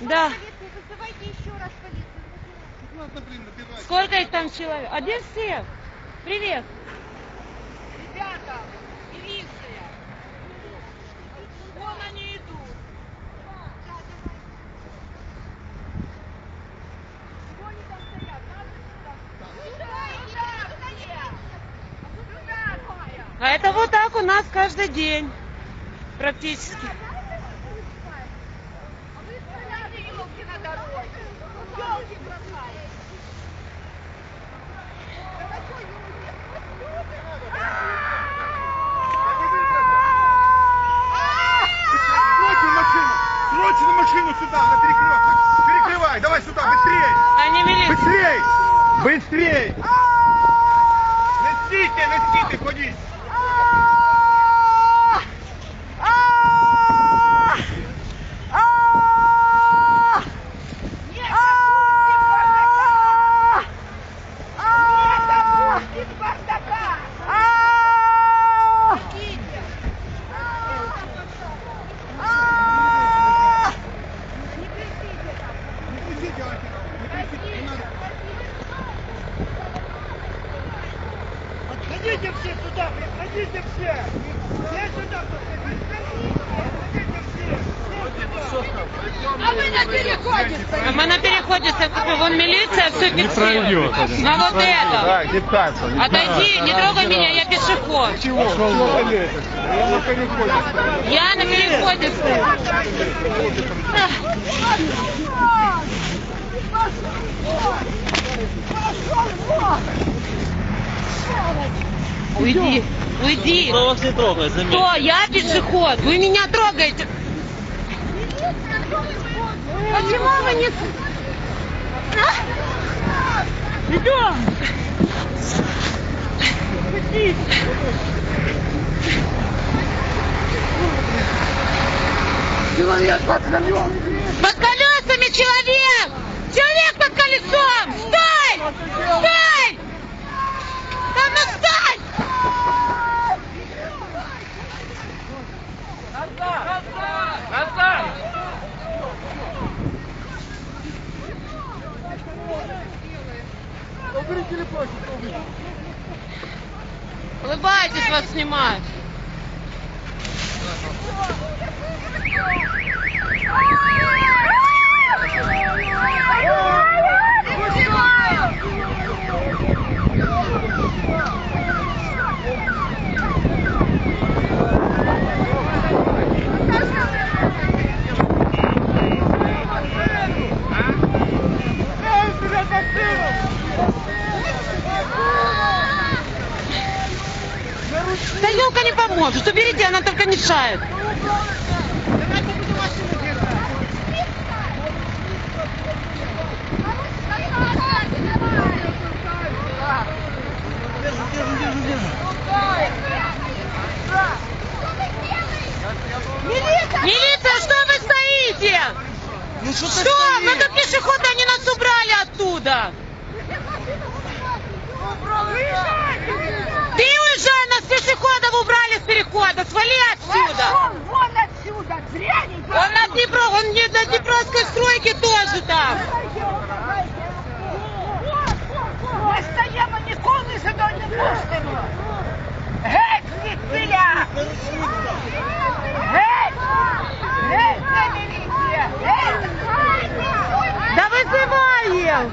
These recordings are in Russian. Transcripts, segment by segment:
Да. Сколько их там человек? Один всех. Привет. Ребята, милиция. Вон они идут. А это вот так у нас каждый день. Практически. А вы стояли елки на дороге. Елки бросали. Это что, Срочно машину! Срочно машину сюда, на перекресток! Перекрывай, давай сюда, быстрей! Они милиция. Быстрей! Быстрей! Не стійте, не А вы на переходе А мы на переходе стоим. Вон милиция все фиксирует. На вот это. Не пхаться, не Отойди, не трогай меня, я пешеход. Чего? Я на переходе стою. Я на переходе стою. Уйди, уйди. Кто вас не трогает, заметьте. Кто? Я пешеход. Вы меня трогаете. Почему вы не... Идем. Под колесами человек! Человек под колесом! Стой! Стой! Да ну стой! Убери телефон, что убери. Улыбайтесь, вас снимают. Да поможет. Уберите, она только мешает. Милиция, что вы стоите? Ну что Что? Мы тут пешеходы, они нас убрали оттуда. Ты уезжай, нас пешеходов убрали перехода. Свали отсюда. Пошел вон отсюда, дрянь! Он на Днепро, он не на Днепровской стройке тоже там. Ми стаємо ніколи сюди не пустимо! Геть звідсиля! Геть! Геть, це міліція! Геть! Да вызываем.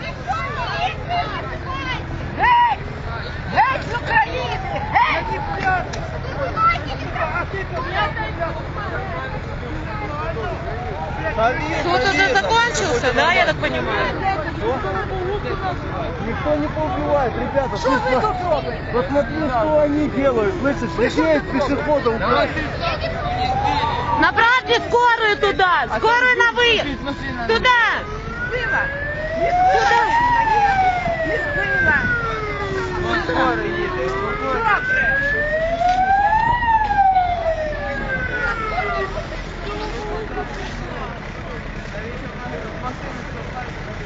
Суд уже закончился, да, я так понимаю? Никто не поубивает, ребята. Что вы тут робите? Посмотри, что они делают. Слышишь, здесь пешеходов убрать. Направьте скорую туда, скорую на выезд. Туда. Сила! Не сила! Не сила!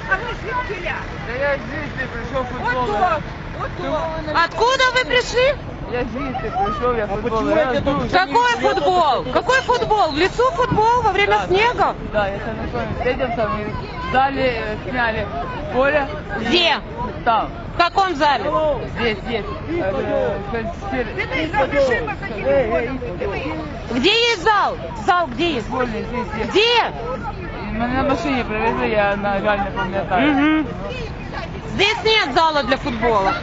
А ви звідкиля? Да я здесь пришел Ото! Ото! Откуда вы пришли? Я звідти прийшов, я футбол. Я жду. Какой футбол? Какой футбол? В лесу футбол во время снега? Да, я там на своем встретил, там и дали, э, сняли поле. Где? Там, каком зале? здесь, здесь. Где есть зал? Зал где есть? Где? И Меня на машине привезли, я, на жаль, не пам'ятаю. Мгм. Здесь нет зала для футбола.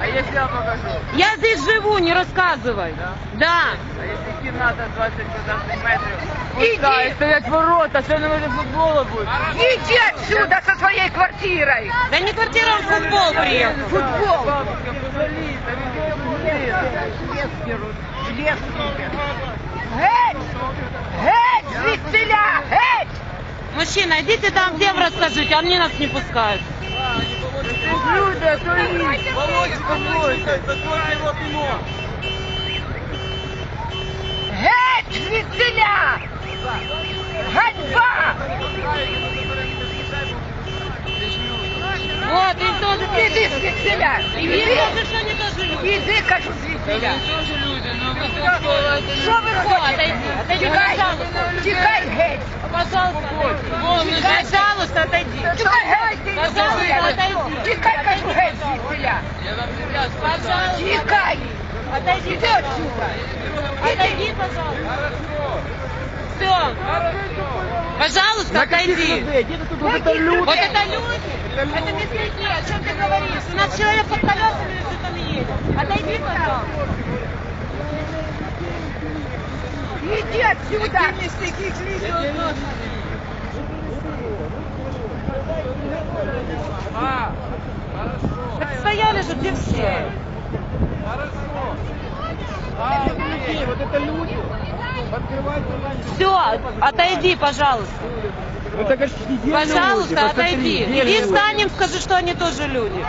А если я покажу? Я здесь живу, не рассказывай. Да. А если кімната 20 квадратних метрів? Пуста, і стоять ворота, що не може футболу бути? Иди отсюда со своей квартирой. Да не квартира, он в футбол приехал. Футбол. Бабушка, позови, та він Геть! Геть звідсіля! Геть! Мужчина, идите там всем расскажите, они нас не пускают. Люди, отваліть! Володя, помойте! Геть звідсіля! Ганьба! Вот, им тоже Іди звідсіля! Им Іди! тоже, что они тоже люди. Іди, кажу, звідсіля! Тоже люди, ну ви тут Що ви Все, хочете? отойди, отойди, Тікай! пожалуйста. Тікай геть! Пожалуйста, Вон, пожалуйста, отойди. Тікай геть! Пожалуйста, отойди. Тікай, кажу, геть звідсіля! Пожалуйста, Тікай! отойди. Іди отсюда! Отойди, пожалуйста. Все. Пожалуйста, отойди. Вот это люди! Вот это люди. Это мясники. О чем ты говоришь? У нас человек под колесами или что там едет. Отойди, пожалуйста. Иди отсюда! Так стояли же, где все? Вот это люди. Открывайте. Все, отойди, пожалуйста. Это как Пожалуйста, отойди. Иди встанем, скажи, что они тоже люди.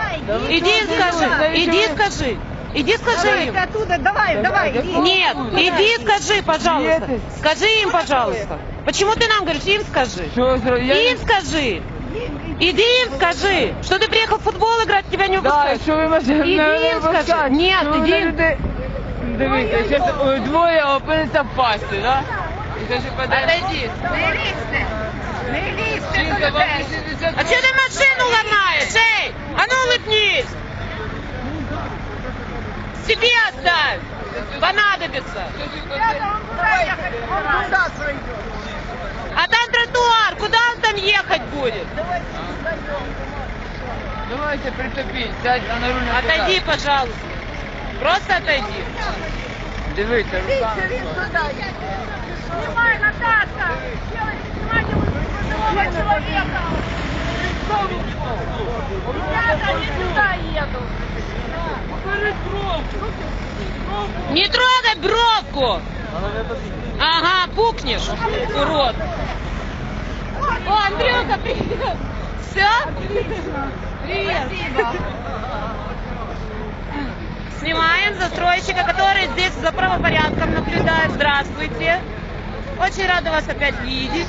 Иди и скажи, иди и скажи. Иди скажи им. оттуда, давай, давай, иди. Нет, иди и скажи, пожалуйста. Скажи им, пожалуйста. Почему ты нам говоришь, им скажи? Що ви зробили? Я Им скажи. Иди им скажи, что ты приехал в футбол играть, тебя не Да, выпускают. що ви можете Іди мене їм скажи. випускати? Ні, Дивіться, зараз ой, двоє опиниться в пасті, да? І це ж паде. Отойди. Не лізьте! Не лізьте Жінка, до вам людей! 60 А что ты машину ломаешь, эй? А ну улыбнись. Себе оставь. Понадобится. А там тротуар, куда он там ехать будет? Давайте притопіть, сядьте на руль не Отойди, пожалуйста. Просто отойди. Дивіться, руками. Снимай, Наташа! Снимай пожилого человека! Ребята, они сюда едут! Не трогай бровку. Ага, пукнешь, урод. О, Андрюха, привет. Все? Привет. Снимаем застройщика, который здесь за правопорядком наблюдает. Здравствуйте. Очень рада вас опять видеть.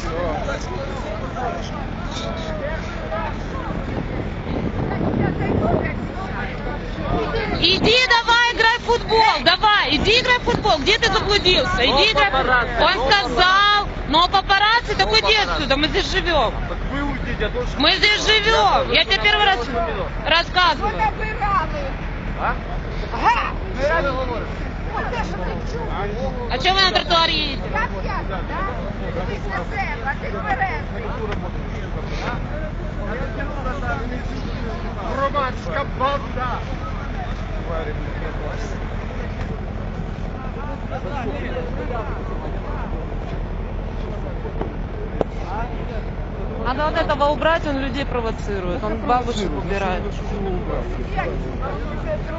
Иди давай играй в футбол, давай, иди играй в футбол, где ты заблудился? Иди играй в футбол. Он сказал, но папарацци, так уйди отсюда, мы здесь живем. Мы здесь живем, я тебе первый раз рассказываю. А? Га! Ну, я не говорю. Оце що ти чув? А что вы на тротуаре едете? Так я, так? Дивись на себе, а ти тверезий. Громадська банда. Надо вот этого убрать, он людей провоцирует, он бабушек убирает.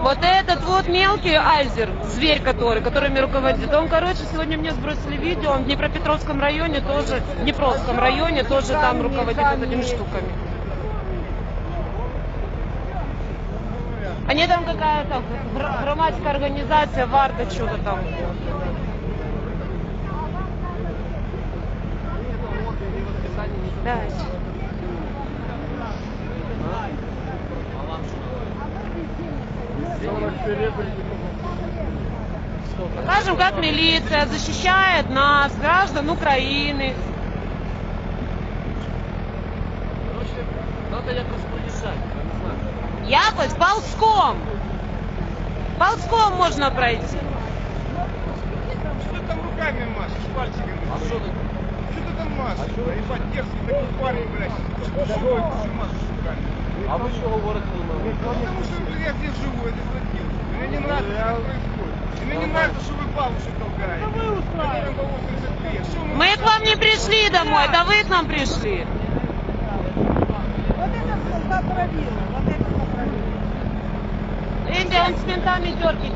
Вот этот вот мелкий Айзер, зверь который, которыми руководит, он, короче, сегодня мне сбросили видео, он в Днепропетровском районе тоже, в Днепровском районе тоже там руководит этими штуками. Они там какая-то гр- громадская организация, Варта, что-то там. Дальше. Покажем, как милиция защищает нас, граждан Украины. Короче, надо якось я не знаю. Якось ползком. Ползком можно пройти. Что ты там руками машешь, пальчиками? А що ти? Что ты там машешь? Ебать, дерзкий такой парень, блядь. Что ты машешь руками? А ви що говорите? Потому что блин, я здесь живу. Мне не нравится, что происходит. И мне не нравится, что вы бабушек толкаете. Это вы устраиваете. Которым по 80 лет. Что Мы к вам не пришли домой, это вы к нам пришли. Вот это поправило, вот это поправило. Видите, он с ментами терки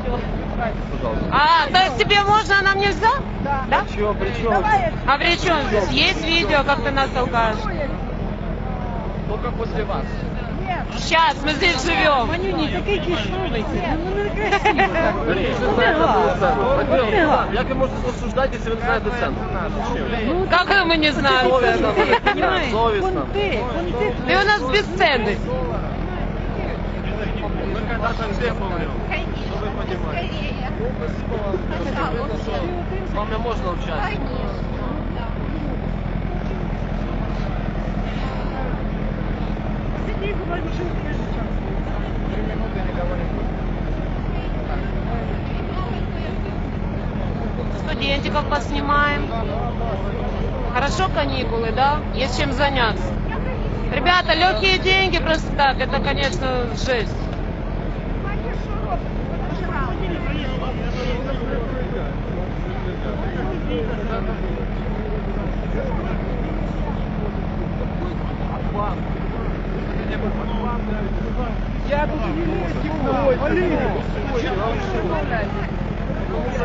Пожалуйста. А, то есть тебе можно, а нам нельзя? Да. Да? Чего, при чем? А при чем здесь? Есть видео, как ты нас толкаешь? Только после вас. нет. Сейчас, мы здесь живем. Манюні, такий кишовий. Ну, не красиво. Беріть, ви знаєте центр. Як ви можете осуждати, якщо ви не знаєте центр? Как мы не знаем? Совісно. Понимаешь? Совісно. Понты, понты. Ты у нас бесценный. Мы когда-то все помрем. Что вы понимаете? Ну, спасибо вам. Видно, что С вами можно общаться. Студентиков поснимаем. Хорошо каникулы, да? Есть чем заняться. Ребята, легкие деньги просто так, это, конечно, жесть.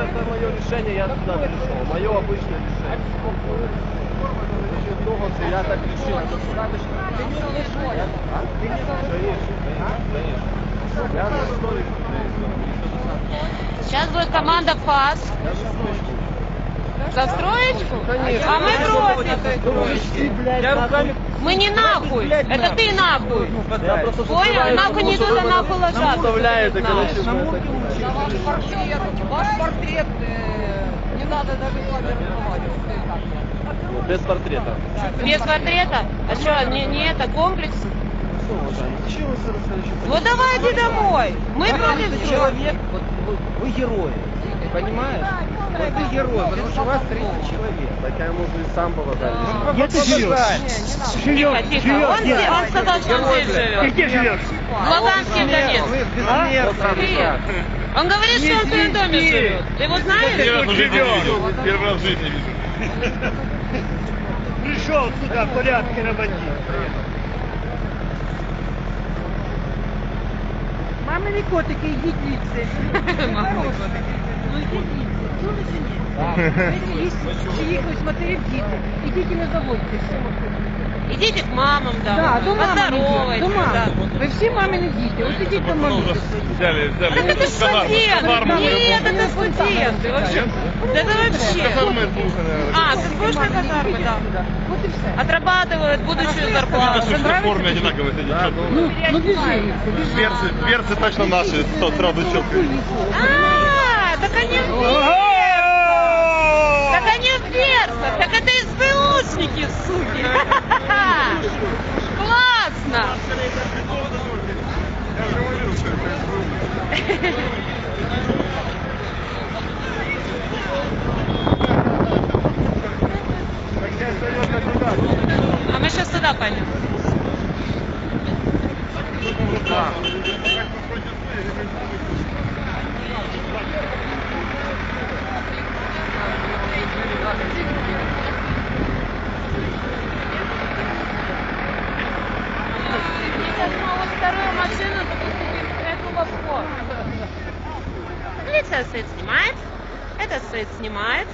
Это мое решение, я туда пришел. Мое обычное решение. Я так решил. Сейчас будет команда ФАС. За строечку? Конечно. А мы против. Мы не нахуй. Это ты нахуй. Понял? Нахуй не туда, нахуй ложатся. Так- Ваш портрет, ваш портрет, э, не надо даже. Ну, Без портрета. Без портрета? А что, не, не это, комплекс? Ну давайте домой. Мы против человек, вы герои, понимаешь? Вот вы герой, потому что у вас 30 человек. Так я ему и сам поважаю. Где ты живешь? Тихо, тихо. Он, здесь- он сказал, что он здесь Ты живет. где живешь? В Луганске, Донецк. Вы безмерно. Он говорит, что он в своем доме живет. Ты его знаешь? Тут живем. Первый раз в жизни вижу. Пришел сюда порядки наводить. Мамині котики, йдіть звідси. Ну йдіть звідси. Чули чи ні? Ви їсть чиїхось матерів діти. Ідіть і не заводьтеся. Идите к мамам, да. Да, до мами йдіть, Поздоровайтесь, до мами. да. Ви всі мамині діти. От ідіть до мами. Взяли, взяли. Так это ж студенты. Нет, это студенты. Вообще. Да это вообще. Казармы слушай, А, с прошлой казармы, да. От і все. Отрабатывают будущую зарплату. в форме одинаково сидит. Ну, ну біжи. біжи. Перцы, перцы точно наши, сто- сразу щелкают. Так они в Персах. Так они в Персах. Так это СБУшники, суки. Классно. А мы сейчас туда пойдем. Сейчас мы вот вторую машину эту в обход. Полиция стоит, снимает. Этот стоит, снимает.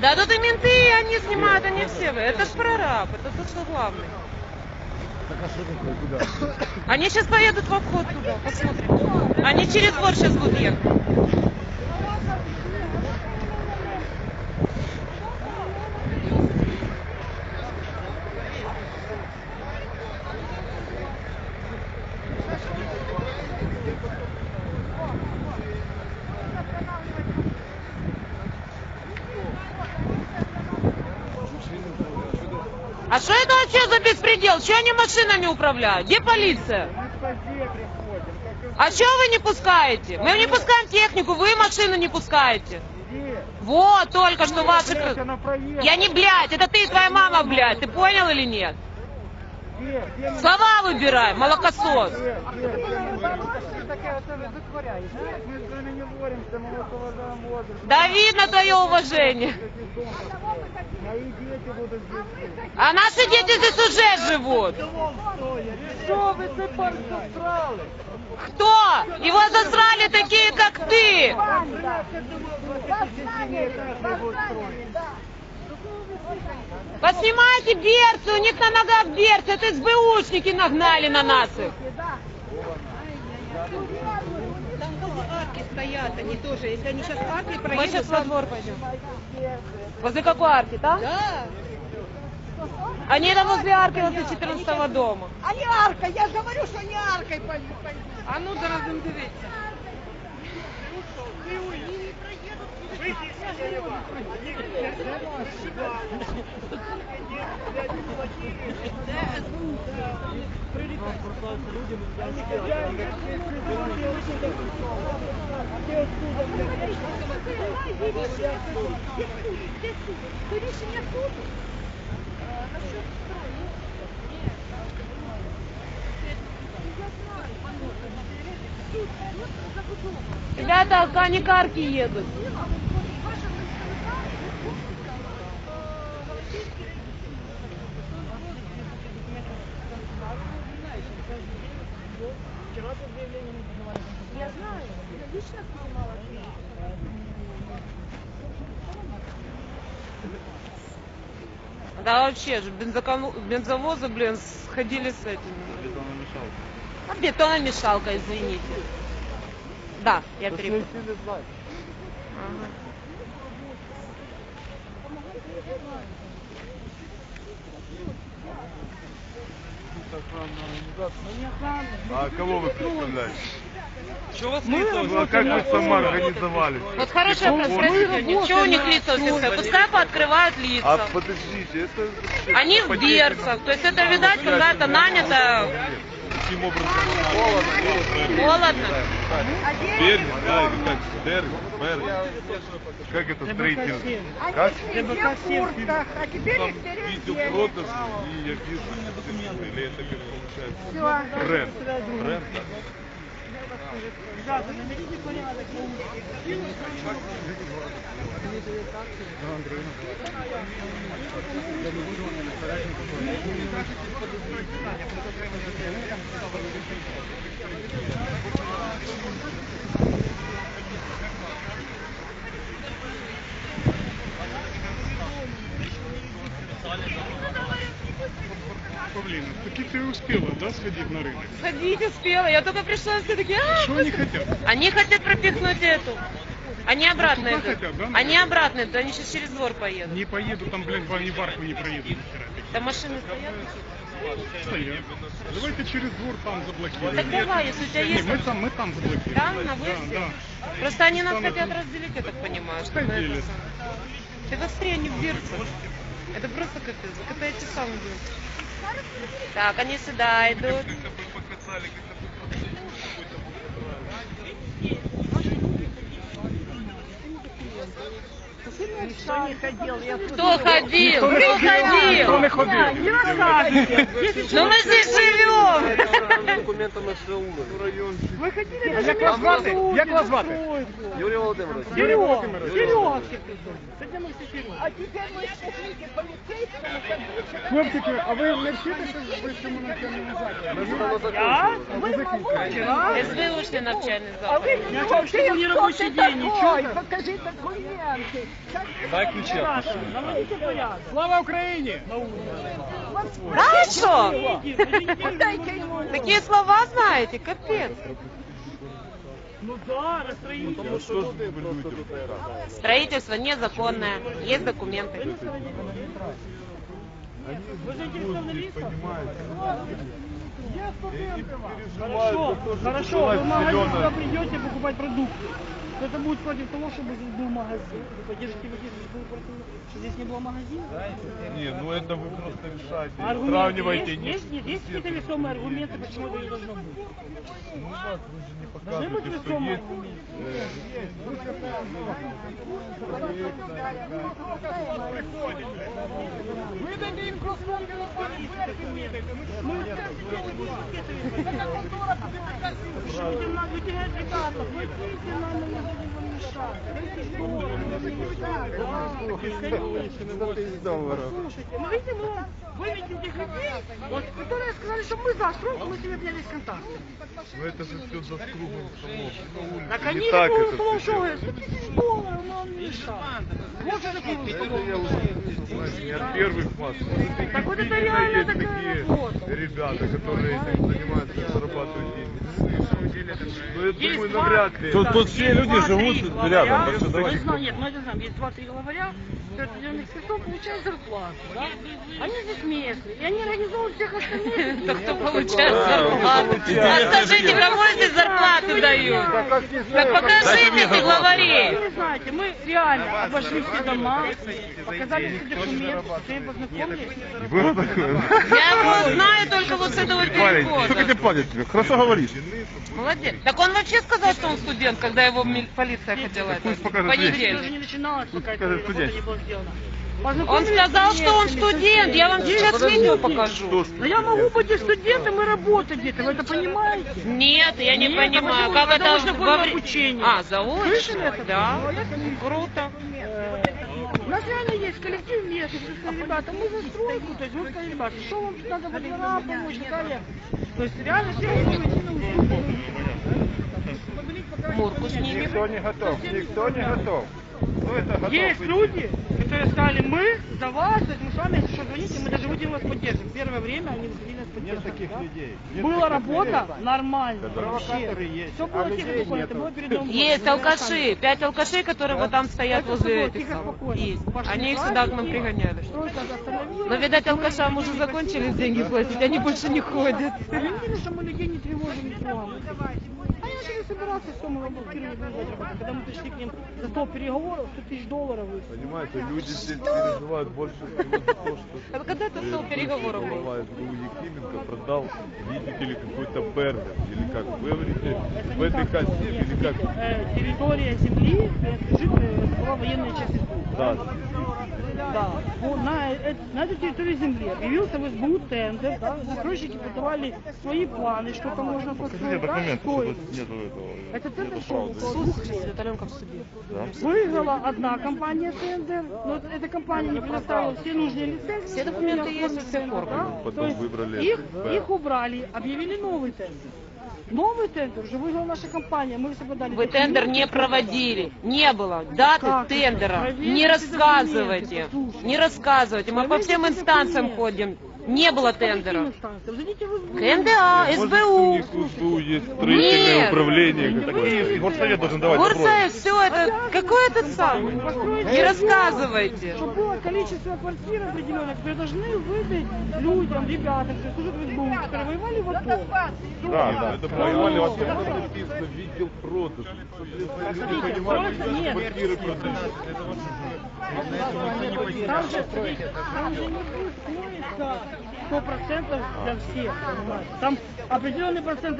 Да тут и менты, они снимают, они все. Это ж прораб, это то, что главный. Они сейчас поедут в обход туда, посмотрим. Они через двор сейчас будут ехать. А что это вообще за беспредел? Чего они машинами управляют? Где полиция? А что вы не пускаете? Мы не пускаем технику, вы машину не пускаете. Вот, только что ваши... Я не блядь, это ты и твоя мама, блядь, ты понял или нет? Слова выбирай, молокосос. Мы с вами не боремся, мы вас уважаем возраст. Да видно твое уважение. Мои дети будут здесь. А наши дети здесь уже живут. Кто? Его засрали такие, как ты. Поснимайте берцы, у них на ногах берцы. Это СБУшники нагнали на нас их. Там возле арки стоят они тоже. Если они сейчас аркой проедут... Мы сейчас во двор пойдем. Возле какой арки, там? Да. Они там возле арки, возле 14 дома. А не арка, я же говорю, что не аркой пойду. А ну зараз будемо дивитися. Ты решение суд? Насчет Ребята, они к арке едут. Я знаю, я лично снимала Да вообще же, бензовозы, блин, сходили с этим. А бетономешалка, извините. Да, я перепутала. Ага. А кого вы представляете? Чего вас Ну а как вы самоорганизовались? Вот хороший вопрос, спросите у них, что у них лица всех стоят? Пускай пооткрывают А лица. подождите, это... Они в берцах, то есть это, видать, когда-то нанято Каким образом? Холодно. холодно. Берни, да, или как? Дерни, Берни. Как это строительство? Как? Все в куртках, а теперь Там их переодели. видеопродажи, и я вижу, или это как получается? Бренд. Бренд, да? Ребята, наведите порядок на Thank you. Павлина, таки ты успела, да, сходить на рынок? Сходите, успела. Я только пришла, все такие, «А, Что они хотят? Они хотят пропихнуть эту. Они обратно идут. хотят, да, Они обратно идут, они сейчас через двор поедут. Не поеду, там, блин, они в арку не проедут. Там машины стоят. Стоят. Давайте через двор там заблокируем. Так давай, если у тебя Не, есть... мы там, мы там заблокируем. Да, на Да, выезде? да. Просто они нас Там хотят разделить, я так понимаю. Что это. Ты посмотри, они в берцах. Это просто капец. Так это эти самые берцы. Так, они сюда идут. Никто не ходил, я Кто ходил? Кто ходил? не ходил. Ну мы здесь живем. документами СВУ. Як вас звати? Як вас звати? Юрій Володимирович. Юрій Володимирович. А теперь мы смотрите, полицейскому Хлопчики, а ви не вчитеся в вищому навчальному закладі? Ми ж на закінчили. Вы молодцы, СБУшный навчальный а зал. вы кто? Ты не рабочий день, ничего. Покажи документы. Дай ключі от машини. Слава Україні! Хорошо. Дайте ему. Такие слова знаете, капец. Тому що люди просто тут грають. Строительство незаконное, есть документы. Хорошо, Хорошо, вы в магазин придете покупать продукты. Кто-то будет против того, чтобы здесь был магазин. Вы поддержите людей, чтобы был против, что здесь не было магазина? Не, ну это вы просто решаете. Аргументы Сравнивайте есть? не Есть, нет, есть какие-то весомые аргументы, почему это не должно быть? Ну как, вы же не Должны быть показываете, что весомые есть. аргументы. Выдайте им кроссворды на Мы Будем нам выделять ребята, платите нам, мы Слушайте, мы видим, мы вам выведем тех людей, которые сказали, что мы за стройку, мы себе обнялись контакт. Ну это же все за. На улице. Так они так это 100 тысяч долларов нам не мешает. Вот Это я от первых масс. Так вот это реально такая работа. ребята, которые этим занимаются зарабатывают деньги. Ну я Есть думаю, два- навряд ли. так, есть два-три главаря. рядом, так что Мы давайте знаем, нет, мы это знаем, есть два-три главаря, которые определенных спецов получают зарплату, да? Они здесь местные, и они организовывают всех остальных. Да кто получает зарплату? А скажите, кому эти зарплаты дают? Так покажите ты главарей. Вы не знаете, мы реально обошли все дома, показали все документы, с ними познакомились. Я его знаю только вот с этого перехода. платят тебе? Хорошо говоришь. Молодец. Так он вообще сказал, что он студент, когда его полиция хотела это пусть покажет Это не начиналось, пока студент. не была сделана. Он сказал, с что он студент. Я вам сейчас видео покажу. Но я могу быть и студентом и работать где-то, вы это понимаете? Нет, я не Нет, понимаю, а как это Это во форма вре- обучения. А, заочно? Слышали это? Да. Ну. Круто. У нас реально есть коллектив местных, ребята, мы за стройку, то есть мы сказали, ребята, что вам надо во дворам помочь, далее. То есть реально все. Мурку снимем. Никто не готов, никто не готов. Ну это готов. Есть люди, которые сказали, мы за вас, то есть мы с вами, если что, звоните, мы даже будем вас поддержим. Первое время они выходили нас Нет поддерживать. таких да? людей. Нет Была таких работа людей. нормально, Провокаторы вообще. есть, Все а было людей тихо, спокойно, это было перед годом. Есть алкаши, пять алкашей, которые вот там стоят Это возле этих тихо, спокойно. Есть. Пошли Они их сюда к нам пригоняли. Но, видать, Мы алкашам уже закончились деньги платить, они больше не ходят. Они видели, что мы людей не тревожим, Они начали собираться, все, работать. Когда мы пришли к ним за стол переговоров, 100 тысяч долларов. Понимаете, люди здесь переживают больше всего за то, что Это когда это стол переговоров был? СБУ Якименко продал, видите ли, какой-то бердер, или как вы говорите, в этой косе, или как? Э, территория земли э, это была военная часть СБУ. Да, Да. Вот на, на этой территории земли объявился в СБУ тендер, да, застройщики подавали свои планы, что там можно построить, да, нету этого. Это тендер что, около двух лет. Виталенко в суде. Выиграла одна компания тендер, но эта компания не предоставила все нужные лицензии. Все документы есть, все оформлено. да. Потом То есть выбрали их, их убрали, объявили новый тендер. Новый тендер уже выиграла наша компания, мы все подали. Вы документы. тендер не проводили, не было даты Как тендера. Проверьте Не рассказывайте, не рассказывайте. Мы по всем инстанциям документы. ходим. Не было тендера. в СБУ. КМДА, у СБУ. них у СБУ есть строительное Нет. управление видите? Горсовет должен давать. Горсовет, все это, какой этот самый? Не рассказывайте. Количество квартир определенных, которые должны выдать людям, ребятам, которые служат в СБУ, которые воевали в АТО. Да, да. Это понимали, вот это написано видел продаж. Люди понимали, нет. квартиры продают. Там же, смотрите, там же не будет сто процентов для всех, понимаете. Там определенный процент